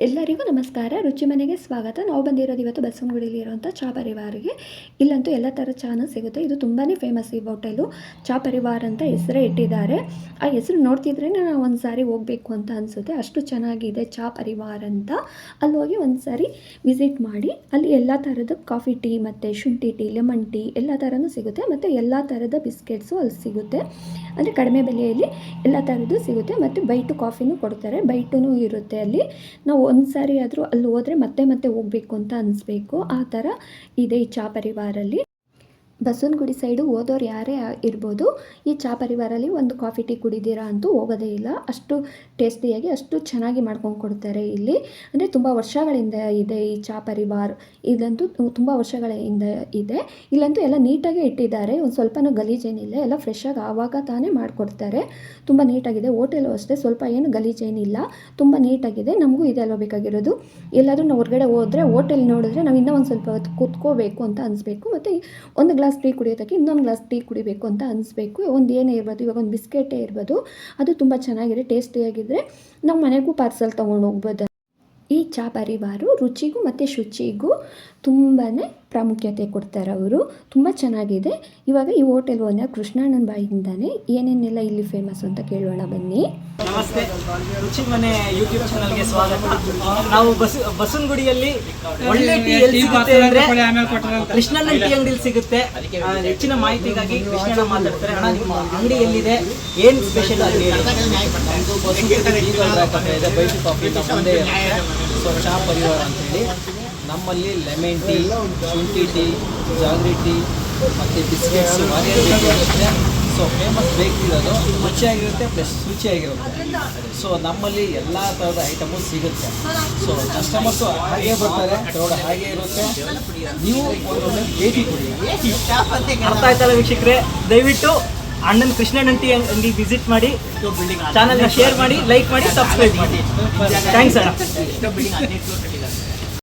ಎಲ್ಲರಿಗೂ ನಮಸ್ಕಾರ. ರುಚಿ ಮನೆಗೆ ಸ್ವಾಗತ. ನಾವು ಬಂದಿರೋದು ಇವತ್ತು ಬಸವನಗುಡಿಯಲ್ಲಿ ಇರುವಂಥ ಚಾ ಪರಿವಾರಿಗೆ. ಇಲ್ಲಂತೂ ಎಲ್ಲ ಥರ ಚಾನು ಸಿಗುತ್ತೆ. ಇದು ತುಂಬಾ ಫೇಮಸ್ ಈ ಹೋಟೆಲು ಚಾ ಪರಿವಾರ ಅಂತ ಹೆಸರೇ ಇಟ್ಟಿದ್ದಾರೆ. ಆ ಹೆಸರು ನೋಡ್ತಿದ್ರೆ ನಾನು ಒಂದು ಸಾರಿ ಹೋಗಬೇಕು ಅಂತ ಅನಿಸುತ್ತೆ. ಅಷ್ಟು ಚೆನ್ನಾಗಿದೆ ಚಾ ಪರಿವಾರ ಅಂತ. ಅಲ್ಲಿ ಹೋಗಿ ಒಂದು ಸಾರಿ ವಿಸಿಟ್ ಮಾಡಿ. ಅಲ್ಲಿ ಎಲ್ಲ ಥರದ ಕಾಫಿ ಟೀ ಮತ್ತು ಶುಂಠಿ ಟೀ ಲೆಮನ್ ಟೀ ಎಲ್ಲ ಥರನೂ ಸಿಗುತ್ತೆ. ಮತ್ತು ಎಲ್ಲ ಥರದ ಬಿಸ್ಕೆಟ್ಸು ಅಲ್ಲಿ ಸಿಗುತ್ತೆ. ಅಂದರೆ ಕಡಿಮೆ ಬೆಲೆಯಲ್ಲಿ ಎಲ್ಲ ಥರದ್ದು ಸಿಗುತ್ತೆ. ಮತ್ತು ಬೈಟು ಕಾಫಿನೂ ಕೊಡ್ತಾರೆ. ಬೈಟೂ ಇರುತ್ತೆ ಅಲ್ಲಿ. ನಾವು ಒಂದು ಸಾರಿ ಆದರೂ ಅಲ್ಲಿ ಹೋದರೆ ಮತ್ತೆ ಮತ್ತೆ ಹೋಗಬೇಕು ಅಂತ ಅನಿಸ್ಬೇಕು. ಆ ಥರ ಇದೆ ಈ ಚಾ ಪರಿವಾರಲ್ಲಿ ಬಸವನಗುಡಿ ಸೈಡು ಓದೋರು ಯಾರೇ ಇರ್ಬೋದು, ಈ ಚಾ ಪರಿವಾರಲ್ಲಿ ಒಂದು ಕಾಫಿ ಟೀ ಕುಡಿದಿರಾ ಅಂತೂ ಹೋಗೋದೇ ಇಲ್ಲ. ಅಷ್ಟು ಟೇಸ್ಟಿಯಾಗಿ, ಅಷ್ಟು ಚೆನ್ನಾಗಿ ಮಾಡ್ಕೊಂಡು ಕೊಡ್ತಾರೆ ಇಲ್ಲಿ. ಅಂದರೆ ತುಂಬ ವರ್ಷಗಳಿಂದ ಇದೆ ಈ ಚಾ ಪರಿವಾರ. ಇದಂತೂ ತುಂಬ ವರ್ಷಗಳಿಂದ ಇದೆ. ಇಲ್ಲಂತೂ ಎಲ್ಲ ನೀಟಾಗಿ ಇಟ್ಟಿದ್ದಾರೆ. ಒಂದು ಸ್ವಲ್ಪನೂ ಗಲೀಜೇನಿಲ್ಲ. ಎಲ್ಲ ಫ್ರೆಶ್ಶಾಗಿ ಆವಾಗ ತಾನೇ ಮಾಡಿಕೊಡ್ತಾರೆ. ತುಂಬ ನೀಟಾಗಿದೆ. ಹೋಟೆಲು ಅಷ್ಟೇ ಸ್ವಲ್ಪ ಏನು ಗಲೀಜೇನಿಲ್ಲ. ತುಂಬ ನೀಟಾಗಿದೆ. ನಮಗೂ ಇದೆಲ್ಲ ಬೇಕಾಗಿರೋದು. ಎಲ್ಲಾದರೂ ನಾವು ಹೊರಗಡೆ ಹೋದರೆ ಹೋಟೆಲ್ ನೋಡಿದ್ರೆ ನಾವು ಇನ್ನೂ ಒಂದು ಸ್ವಲ್ಪ ಹೊತ್ತು ಕೂತ್ಕೋಬೇಕು ಅಂತ ಅನಿಸ್ಬೇಕು. ಮತ್ತು ಒಂದು ಗ್ಲಾಸ್ ಟೀ ಕುಡಿಯೋದಕ್ಕೆ ಇನ್ನೊಂದು ಗ್ಲಾಸ್ ಟೀ ಕುಡಿಬೇಕು ಅಂತ ಅನಿಸ್ಬೇಕು. ಒಂದು ಏನೇ ಇರ್ಬೋದು, ಇವಾಗ ಒಂದು ಬಿಸ್ಕೆಟೇ ಇರ್ಬೋದು, ಅದು ತುಂಬ ಚೆನ್ನಾಗಿದೆ ಟೇಸ್ಟಿಯಾಗಿದ್ದರೆ ನಾವು ಮನೆಗೂ ಪಾರ್ಸಲ್ ತೊಗೊಂಡು ಹೋಗ್ಬೋದು. ಈ ಚಾ ಪರಿವಾರು ರುಚಿಗೂ ಮತ್ತು ಶುಚಿಗೂ ತುಂಬಾ ಪ್ರಾಮುಖ್ಯತೆ ಕೊಡ್ತಾರೆ ಅವರು. ತುಂಬ ಚೆನ್ನಾಗಿದೆ. ಇವಾಗ ಈ ಹೋಟೆಲ್ ಓನರ್ ಕೃಷ್ಣಣ್ಣನ ಬಾಯಿಂದಾನೆ ಏನೇನೆಲ್ಲ ಇಲ್ಲಿ ಫೇಮಸ್ ಅಂತ ಕೇಳೋಣ ಬನ್ನಿ. ನಮಸ್ತೆ. ರುಚಿ ಮನೆ ಯೂಟ್ಯೂಬ್ ಚಾನಲ್ಗೆ ಸ್ವಾಗತ. ನಾವು ಬಸ್ ಬಸವನಗುಡಿಯಲ್ಲಿ ಒಳ್ಳೆ ಟೀ ಎಲ್ಲಿ ಸಿಗುತ್ತೆ ಅಂದ್ರೆ ಕೃಷ್ಣಣ್ಣ ಟೀ ಅಂಗಡಿಲಿ ಸಿಗುತ್ತೆ. ಹೆಚ್ಚಿನ ಮಾಹಿತಿಗಾಗಿ ಕೃಷ್ಣಣ್ಣ ಮಾತಾಡ್ತಾರೆ. ಅಣ್ಣ ನಿಮ್ಮ ಅಂಗಡಿ ಎಲ್ಲಿದೆ? ಏನ್ ಸ್ಪೆಷಲ್ ಇದೆ. ಬೈಟು ಕಾಫಿ ನಮ್ಮ ಮುಂದೆ ಇರುತ್ತೆ ಸೊ ಚಾ ಪರಿವಾರ ಅಂತೇಳಿ ನಮ್ಮಲ್ಲಿ ಲೆಮನ್ ಟೀ ಶುಂಠಿ ಟೀ ಜಾಗ್ರಿ ಟೀ ಮತ್ತು ಬಿಸ್ಕೆಟ್ಸ್ ಇರುತ್ತೆ ಸೊ ಫೇಮಸ್ ಬೇಕ್ರಿ ಇರೋದು ರುಚಿಯಾಗಿರುತ್ತೆ ಪ್ಲಸ್ ರುಚಿಯಾಗಿರುತ್ತೆ. ಸೊ ನಮ್ಮಲ್ಲಿ ಎಲ್ಲ ಥರದ ಐಟಮು ಸಿಗುತ್ತೆ. ಸೊ ಕಸ್ಟಮರ್ಸು ಹಾಗೆ ಬರ್ತಾರೆ ಕ್ರೌಡ್ ಹಾಗೆ ಇರುತ್ತೆ. ನೀವು ಒಂದೊಂದು ಭೇಟಿ ಕೊಡಿ. ಅರ್ಥ ಆಯ್ತಲ್ಲ ವೀಕ್ಷಕರೇ? ದಯವಿಟ್ಟು ಅಣ್ಣನ್ ಕೃಷ್ಣಣ್ಣ ಟೀ ಅಂಗಡಿ ವಿಸಿಟ್ ಮಾಡಿ ಚಾನಲ್ನ ಶೇರ್ ಮಾಡಿ ಲೈಕ್ ಮಾಡಿ ಸಬ್ಸ್ಕ್ರೈಬ್ ಮಾಡಿ. ಥ್ಯಾಂಕ್ಸ್ ಅಣ್ಣ.